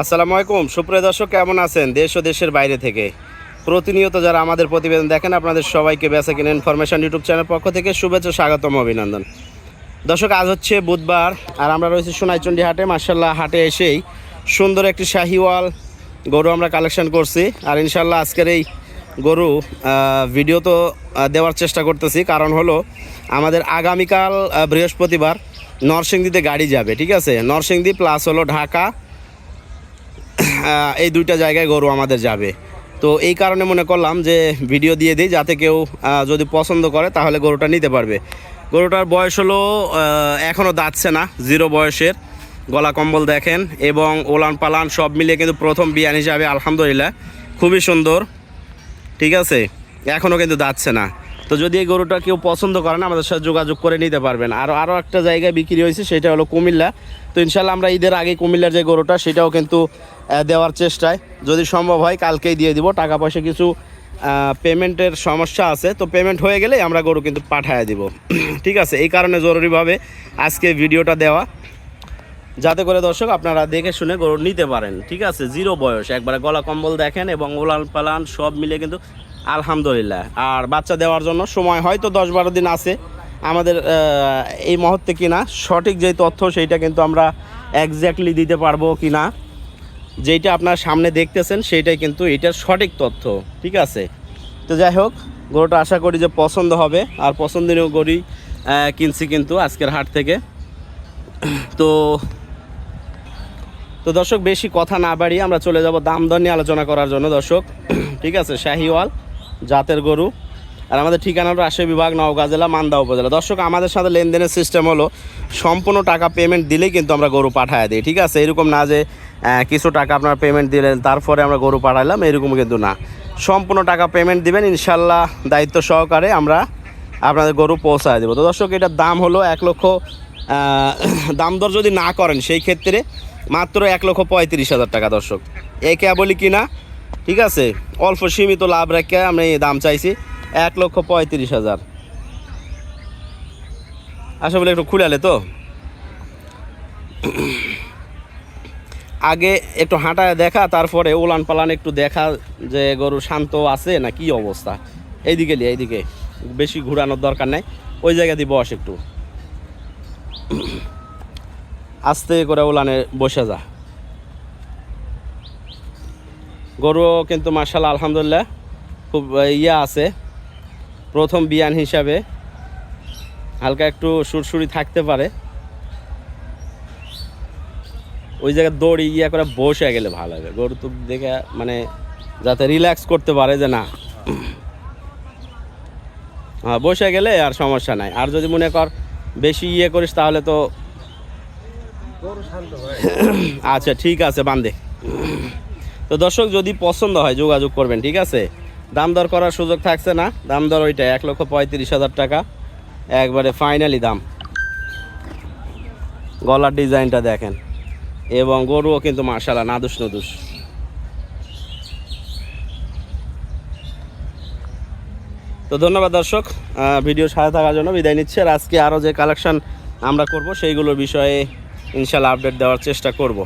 আসসালামু আলাইকুম। সুপ্রিয় দর্শক, কেমন আছেন? দেশ ও দেশের বাইরে থেকে। প্রতিনিয়ত যারা আমাদের প্রতিবেদন দেখেন, আপনাদের সবাইকে বেসা কিনে ইনফরমেশন ইউটিউব চ্যানেল পক্ষ থেকে শুভেচ্ছা, স্বাগতম, অভিনন্দন। দর্শক, আজ হচ্ছে বুধবার, আর আমরা রয়েছি সোনাইচন্ডী হাটে। মার্শাল্লাহ হাটে এসেই সুন্দর একটি শাহিওয়াল গরু আমরা কালেকশন করছি। আর ইনশাল্লাহ আজকের এই গরু ভিডিও তো দেওয়ার চেষ্টা করতেছি। কারণ হলো, আমাদের আগামীকাল বৃহস্পতিবার নরসিংদীতে গাড়ি যাবে, ঠিক আছে? নরসিংদী প্লাস হলো ঢাকা এই দুইটা জায়গায় গরু আমাদের যাবে। তো এই কারণে মনে করলাম যে ভিডিও দিয়ে দিই, যাতে কেউ যদি পছন্দ করে তাহলে গরুটা নিতে পারবে। গরুটার বয়স হলো এখনও দাঁতছে না, জিরো বয়সের। গলা কম্বল দেখেন, এবং ওলান পালান সব মিলিয়ে কিন্তু প্রথম বিয়ান হিসাবে আলহামদুলিল্লাহ খুবই সুন্দর। ঠিক আছে? এখনও কিন্তু দাঁতছে না। তো যদি এই গরুটা কেউ পছন্দ করেন আমাদের সাথে যোগাযোগ করে নিতে পারবেন। আর আরও একটা জায়গায় বিক্রি হয়েছে, সেটা হলো কুমিল্লা। তো ইনশাল্লাহ আমরা ঈদের আগে কুমিল্লার যে গরুটা, সেটাও কিন্তু দেওয়ার চেষ্টায়। যদি সম্ভব হয়, কালকেই দিয়ে দিব। টাকা পয়সা কিছু পেমেন্টের সমস্যা আছে, তো পেমেন্ট হয়ে গেলে আমরা গরু কিন্তু পাঠায় দিব। ঠিক আছে, এই কারণে জরুরিভাবে আজকে ভিডিওটা দেওয়া। যাতে করে দর্শক আপনারা দেখে শুনে গরু নিতে পারেন। ঠিক আছে, জিরো বয়স। একবারে গলা কম্বল দেখেন এবং ওলান পালান, সব মিলে কিন্তু আলহামদুলিল্লাহ। আর বাচ্চা দেওয়ার জন্য সময় হয়তো দশ বারো দিন আছে। আমাদের এই মুহূর্তে কিনা সঠিক যে তথ্য, সেইটা কিন্তু আমরা একজ্যাক্টলি দিতে পারব কি না যেইটা আপনার সামনে দেখতেছেন, সেইটাই কিন্তু এটার সঠিক তথ্য, ঠিক আছে? তো যাই হোক, গরুটা আশা করি যে পছন্দ হবে, আর পছন্দনীয় গরুই কিনছি কিন্তু আজকের হাট থেকে। তো তো দর্শক, বেশি কথা না বাড়িয়ে আমরা চলে যাব দাম দর নিয়ে আলোচনা করার জন্য, দর্শক। ঠিক আছে, শাহিওয়াল জাতের গরু, আর আমাদের ঠিকানা রাজশাহী বিভাগ, নওগাঁ জেলা, মান্দা উপজেলা। দর্শক, আমাদের সাথে লেনদেনের সিস্টেম হলো, সম্পূর্ণ টাকা পেমেন্ট দিলেই কিন্তু আমরা গরু পাঠায় দিই, ঠিক আছে? এরকম না যে কিছু টাকা আপনার পেমেন্ট দিলেন, তারপরে আমরা গরু পাঠাইলাম, এরকম কিন্তু না। সম্পূর্ণ টাকা পেমেন্ট দিবেন, ইনশাল্লাহ দায়িত্ব সহকারে আমরা আপনাদের গরু পৌঁছায় দেবো। তো দর্শক, এটার দাম হলো এক লক্ষ দাম দর যদি না করেন, সেই ক্ষেত্রে মাত্র এক লক্ষ পঁয়ত্রিশ হাজার টাকা দর্শক। একে বলি কি না ঠিক আছে? অল্প সীমিত লাভ রেখে আমি দাম চাইছি এক লক্ষ পঁয়ত্রিশ হাজার। আসলে বলে একটু খুলালে তো। আগে একটু হাঁটায় দেখা, তারপরে উলান পালান একটু দেখা যে গরু শান্ত আছে না কি অবস্থা। এইদিকে লিয়ে এইদিকে। বেশি ঘুরানোর দরকার নাই। ওই জায়গা দিয়ে বস একটু। আস্তে করে উলানে বসে যা। গরু কিন্তু মার্শাল আলহামদুলিল্লাহ, খুব ইয়া আছে। প্রথম বিয়ান হিসাবে। হালকা একটু সুরসুরি থাকতে পারে। ওই জায়গায় দড়ি ইয়া করে বসে গেলে ভালো হবে গরু তো দেখে মানে যাতে রিল্যাক্স করতে পারে যে না। হ্যাঁ বসে গেলে আর সমস্যা নাই। আর যদি মনে কর বেশি ইয়ে করিস তাহলে তো আচ্ছা ঠিক আছে বান্দে তো দর্শক, যদি পছন্দ হয় যোগাযোগ করবেন, ঠিক আছে? দাম দর করার সুযোগ থাকছে না। দাম দর ওইটা এক লক্ষ পঁয়ত্রিশ হাজার টাকা। একবারে ফাইনালি দাম। গলার ডিজাইনটা দেখেন। এবং গরুও কিন্তু মার্শাল্লাহ নাদুস নদুস। তো ধন্যবাদ দর্শক ভিডিও সাথে থাকার জন্য বিদায় নিচ্ছি আর আজকে আরও যে কালেকশান আমরা করব, সেইগুলোর বিষয়ে ইনশাল্লাহ আপডেট দেওয়ার চেষ্টা করব।